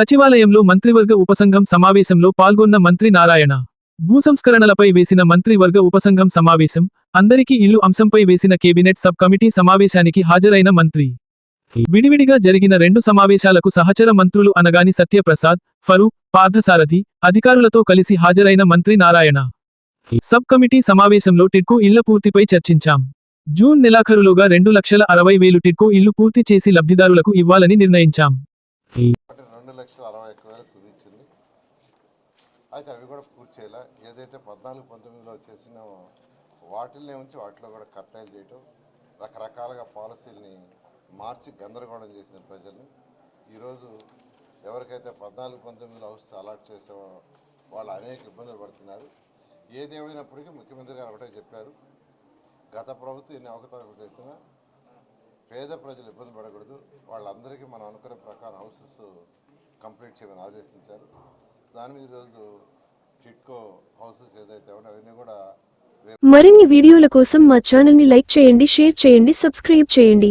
సచివాలయంలో మంత్రివర్గ ఉపసంఘం సమావేశంలో పాల్గొన్న మంత్రి నారాయణ. భూసంస్కరణలపై వేసిన మంత్రివర్గ ఉపసంఘం సమావేశం అందరికీ ఇల్లు అంశంపై వేసిన కేబినెట్ సబ్ కమిటీ సమావేశానికి హాజరైన మంత్రి. విడివిడిగా జరిగిన రెండు సమావేశాలకు సహచర మంత్రులు అనగాని సత్యప్రసాద్ ఫరూక్ పార్థసారథి అధికారులతో కలిసి హాజరైన మంత్రి నారాయణ. సబ్ కమిటీ సమావేశంలో టిడ్కు ఇళ్ళ పూర్తిపై చర్చించాం. జూన్ నెలాఖరులోగా రెండు లక్షల అరవై వేలు టిడ్కు ఇల్లు పూర్తి చేసి లబ్ధిదారులకు ఇవ్వాలని నిర్ణయించాం. లక్షల అరవై కుదిర్చింది. అయితే అవి కూడా పూర్తి చేయాలి? ఏదైతే పద్నాలుగు పంతొమ్మిదిలో చేసినామో వాటిల్ని ఉంచి వాటిలో కూడా కట్టాయిలు చేయటం రకరకాలుగా పాలసీల్ని మార్చి గందరగోళం చేసిన ప్రజల్ని. ఈరోజు ఎవరికైతే పద్నాలుగు పంతొమ్మిదిలో హౌస్ అలాట్ చేసామో వాళ్ళు అనేక ఇబ్బందులు పడుతున్నారు. ఏదేమైనప్పటికీ ముఖ్యమంత్రి గారు ఒకటే చెప్పారు. గత ప్రభుత్వం ఎన్ని అవకతవకలు చేసినా పేద ప్రజలు ఇబ్బంది పడకూడదు. వాళ్ళందరికీ మనం అనుకునే ప్రకారం హౌసెస్ కంప్లీట్ చేయమని ఆదేశించారు. దాని మీద ఈరోజు చిట్కో హౌసెస్ ఏదైతే ఉన్నాయో అవన్నీ కూడా మరిన్ని వీడియోల కోసం మా ఛానల్ని లైక్ చేయండి షేర్ చేయండి సబ్స్క్రైబ్ చేయండి.